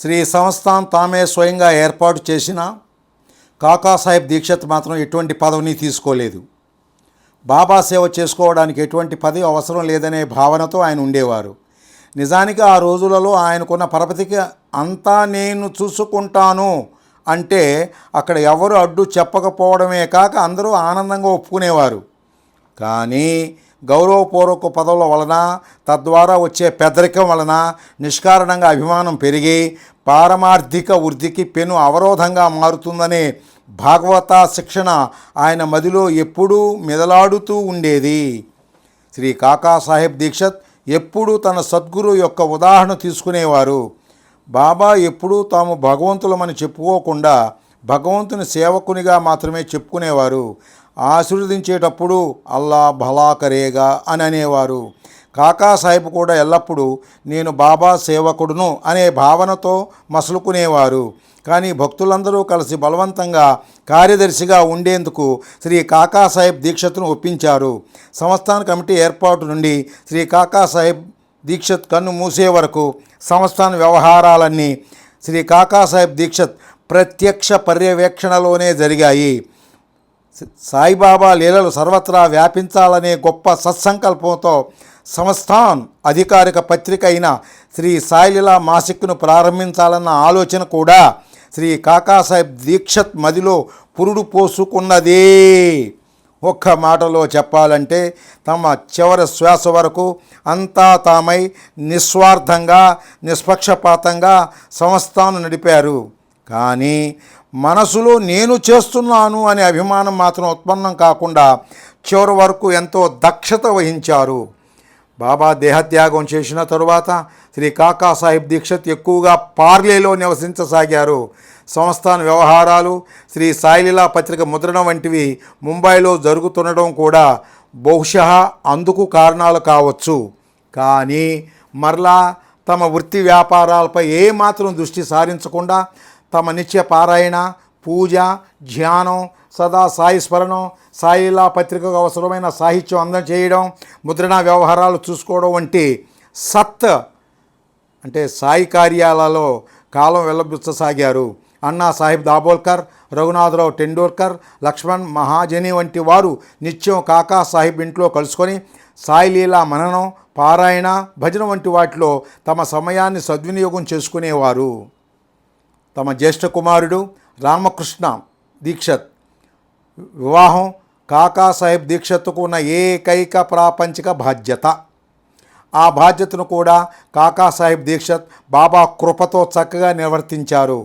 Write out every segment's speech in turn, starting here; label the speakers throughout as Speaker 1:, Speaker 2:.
Speaker 1: శ్రీ సంస్థాన్ తామే స్వయంగా ఏర్పాటు చేసిన కాకాసాహెబ్ దీక్షత్ మాత్రం ఎటువంటి పదవిని తీసుకోలేదు. బాబా సేవ చేసుకోవడానికి ఎటువంటి పదవి అవసరం లేదనే భావనతో ఆయన ఉండేవారు. నిజానికి ఆ రోజులలో ఆయనకున్న పరపతికి అంతా నేను చూసుకుంటాను అంటే అక్కడ ఎవరు అడ్డు చెప్పకపోవడమే కాక అందరూ ఆనందంగా ఒప్పుకునేవారు. కానీ గౌరవపూర్వక పదవుల వలన తద్వారా వచ్చే పెదరికం వలన నిష్కారణంగా అభిమానం పెరిగి పారమార్థిక వృద్ధికి పెను అవరోధంగా మారుతుందనే భాగవత శిక్షణ ఆయన మదిలో ఎప్పుడూ మెదలాడుతూ ఉండేది. శ్రీ కాకాసాహెబ్ దీక్షత్ ఎప్పుడూ తన సద్గురు యొక్క ఉదాహరణ తీసుకునేవారు. బాబా ఎప్పుడూ తాము భగవంతులమని చెప్పుకోకుండా భగవంతుని సేవకునిగా మాత్రమే చెప్పుకునేవారు. ఆశీర్వదించేటప్పుడు అల్లా భలాకరేగా అని అనేవారు. కాకాసాహెబ్ కూడా ఎల్లప్పుడూ నేను బాబా సేవకుడును అనే భావనతో మసులుకునేవారు. కానీ భక్తులందరూ కలిసి బలవంతంగా కార్యదర్శిగా ఉండేందుకు శ్రీ కాకాసాహెబ్ దీక్షత్ను ఒప్పించారు. సంస్థాన కమిటీ ఏర్పాటు నుండి శ్రీ కాకాసాహెబ్ దీక్షత్ కన్ను మూసే వరకు సంస్థాన వ్యవహారాలన్నీ శ్రీ కాకాసాహెబ్ దీక్షత్ ప్రత్యక్ష పర్యవేక్షణలోనే జరిగాయి. సాయిబాబా లీలలు సర్వత్రా వ్యాపించాలనే గొప్ప సత్సంకల్పంతో సంస్థాన్ అధికారిక పత్రిక అయిన శ్రీ సాయిలీలా మాసిక్ను ప్రారంభించాలన్న ఆలోచన కూడా శ్రీ కాకాసాహెబ్ దీక్షత్ మదిలో పురుడు పోసుకున్నదే. ఒక్క మాటలో చెప్పాలంటే తమ చివరి శ్వాస వరకు అంతా తామై నిస్వార్థంగా నిష్పక్షపాతంగా సంస్థను నడిపారు. కానీ మనసులో నేను చేస్తున్నాను అనే అభిమానం మాత్రం ఉత్పన్నం కాకుండా చివరి వరకు ఎంతో దక్షత వహించారు. బాబా దేహత్యాగం చేసిన తరువాత శ్రీ కాకాసాహెబ్ దీక్షత్ ఎక్కువగా పార్లేలో నివసించసాగారు. సంస్థాన వ్యవహారాలు శ్రీ సాయిలీలా పత్రిక ముద్రణ వంటివి ముంబైలో జరుగుతుండడం కూడా బహుశా అందుకు కారణాలు కావచ్చు. కానీ మరలా తమ వృత్తి వ్యాపారాలపై ఏమాత్రం దృష్టి సారించకుండా తమ నిత్య పారాయణ పూజ ధ్యానం సదా సాయి స్మరణం సాయిలా పత్రికకు అవసరమైన సాహిత్యం అందజేయడం ముద్రణ వ్యవహారాలు చూసుకోవడం వంటి సత్ అంటే సాయి కార్యాలలో కాలం వెళ్ళబుచ్చసాగారు. అన్నా సాహిబ్ దాబోల్కర్ రఘునాథరావు టెండూల్కర్ లక్ష్మణ్ మహాజని వంటి వారు నిత్యం కాకా సాహిబ్ ఇంట్లో కలుసుకొని సాయిలీలా మననం పారాయణ భజన వంటి వాటిలో తమ సమయాన్ని సద్వినియోగం చేసుకునేవారు. తమ జ్యేష్ఠ కుమారుడు రామకృష్ణ దీక్షత్. వివాహం కాకాసాహెబ్ దీక్షత్తుకు ఉన్న ఏకైక ప్రాపంచిక బాధ్యత. ఆ బాధ్యతను కూడా కాకాసాహెబ్ దీక్షత్ బాబా కృపతో చక్కగా నిర్వర్తించారు.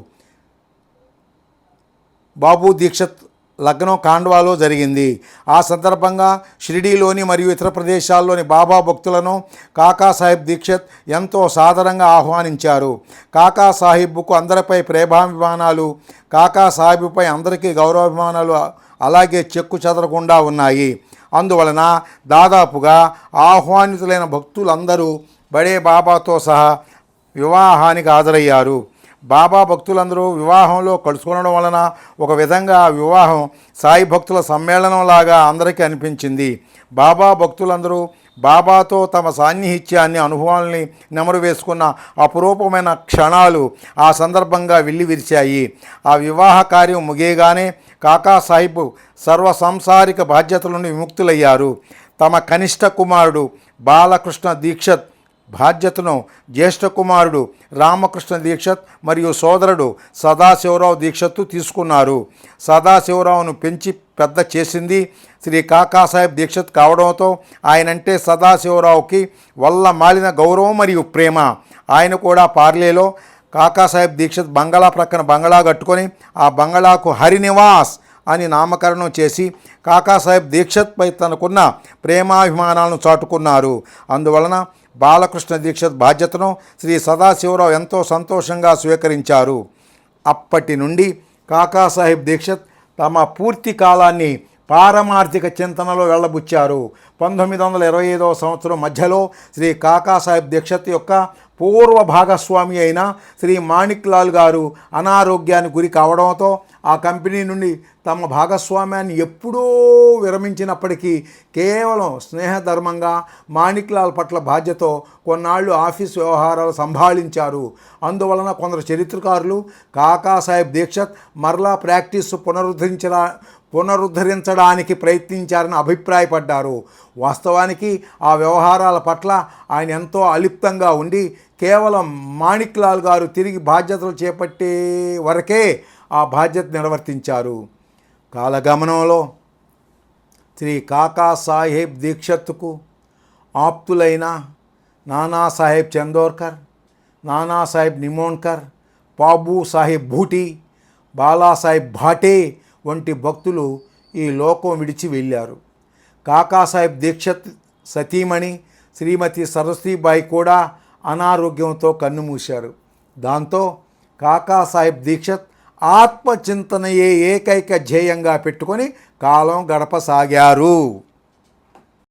Speaker 1: బాబు దీక్షత్ లగ్నం కాండ్వాలో జరిగింది. ఆ సందర్భంగా షిరిడీలోని మరియు ఇతర ప్రదేశాల్లోని బాబా భక్తులను కాకాసాహెబ్ దీక్షత్ ఎంతో సాదరంగా ఆహ్వానించారు. కాకా సాహిబ్కు అందరిపై ప్రేమాభిమానాలు కాకాసాహెబ్పై అందరికీ గౌరవాభిమానాలు అలాగే చెక్కు చెదరకుండా ఉన్నాయి. అందువలన దాదాపుగా ఆహ్వానితులైన భక్తులందరూ బడే బాబాతో సహా వివాహానికి హాజరయ్యారు. బాబా భక్తులందరూ వివాహంలో కలుసుకోవడం వలన ఒక విధంగా ఆ వివాహం సాయి భక్తుల సమ్మేళనంలాగా అందరికీ అనిపించింది. బాబా భక్తులందరూ బాబాతో తమ సాన్నిహిత్యాన్ని అనుభవాల్ని నెమరు వేసుకున్న అపురూపమైన క్షణాలు ఆ సందర్భంగా వెళ్ళి విరిచాయి. ఆ వివాహ కార్యం ముగియగానే కాకాసాహిబ్ సర్వ సంసారిక బాధ్యతల నుండి విముక్తులయ్యారు. తమ కనిష్ట కుమారుడు బాలకృష్ణ దీక్షత్ బాధ్యతను జ్యేష్ఠ కుమారుడు రామకృష్ణ దీక్షత్ మరియు సోదరుడు సదాశివరావు దీక్షత్తు తీసుకున్నారు. సదాశివరావును పెంచి పెద్ద చేసింది శ్రీ కాకాసాహెబ్ దీక్షత్ కావడంతో ఆయనంటే సదాశివరావుకి వల్ల మాలిన గౌరవం మరియు ప్రేమ. ఆయన కూడా పార్లేలో కాకాసాహెబ్ దీక్షత్ బంగళా ప్రక్కన బంగళా కట్టుకొని ఆ బంగళాకు హరినివాస్ అని నామకరణం చేసి కాకాసాహెబ్ దీక్షత్పై తనకున్న ప్రేమాభిమానాలను చాటుకున్నారు. అందువలన బాలకృష్ణ దీక్షత్ బాధ్యతను శ్రీ సదాశివరావు ఎంతో సంతోషంగా స్వీకరించారు. అప్పటి నుండి కాకాసాహెబ్ దీక్షత్ తమ పూర్తి కాలాన్ని పారమార్థిక చింతనలో వెళ్ళబుచ్చారు. పంతొమ్మిది వందల ఇరవై ఐదవ సంవత్సరం మధ్యలో శ్రీ కాకాసాహెబ్ దీక్షత్ యొక్క పూర్వ భాగస్వామి అయిన శ్రీ మాణిక్లాల్ గారు అనారోగ్యానికి గురి కావడంతో ఆ కంపెనీ నుండి తమ భాగస్వామ్యాన్ని ఎప్పుడూ విరమించినప్పటికీ కేవలం స్నేహధర్మంగా మాణిక్లాల్ పట్ల బాధ్యతో కొన్నాళ్ళు ఆఫీస్ వ్యవహారాలు సంభాళించారు. అందువలన కొందరు చరిత్రకారులు కాకాసాహెబ్ దీక్షత్ మరలా ప్రాక్టీస్ పునరుద్ధరించిన పునరుద్ధరించడానికి ప్రయత్నించారని అభిప్రాయపడ్డారు. వాస్తవానికి ఆ వ్యవహారాల పట్ల ఆయన ఎంతో అలిప్తంగా ఉండి కేవలం మాణిక్లాల్ గారు తిరిగి బాధ్యతలు చేపట్టే వరకే ఆ బాధ్యత నిర్వర్తించారు. కాలగమనంలో శ్రీ కాకా సాహెబ్ దీక్షత్కు ఆప్తులైన నానాసాహెబ్ చందోర్కర్ నానాసాహెబ్ నిమోన్కర్ బాబు సాహెబ్ భూటి బాలాసాహెబ్ భాటే వంటి భక్తులు ఈ లోకం విడిచి వెళ్ళారు. కాకాసాహెబ్ దీక్షిత్ సతీమణి శ్రీమతి సరస్వతిబాయి కూడా అనారోగ్యంతో కన్నుమూశారు. దాంతో కాకాసాహెబ్ దీక్షత్ ఆత్మచింతనయే ఏకైక ధ్యేయంగా పెట్టుకొని కాలం గడపసాగారు.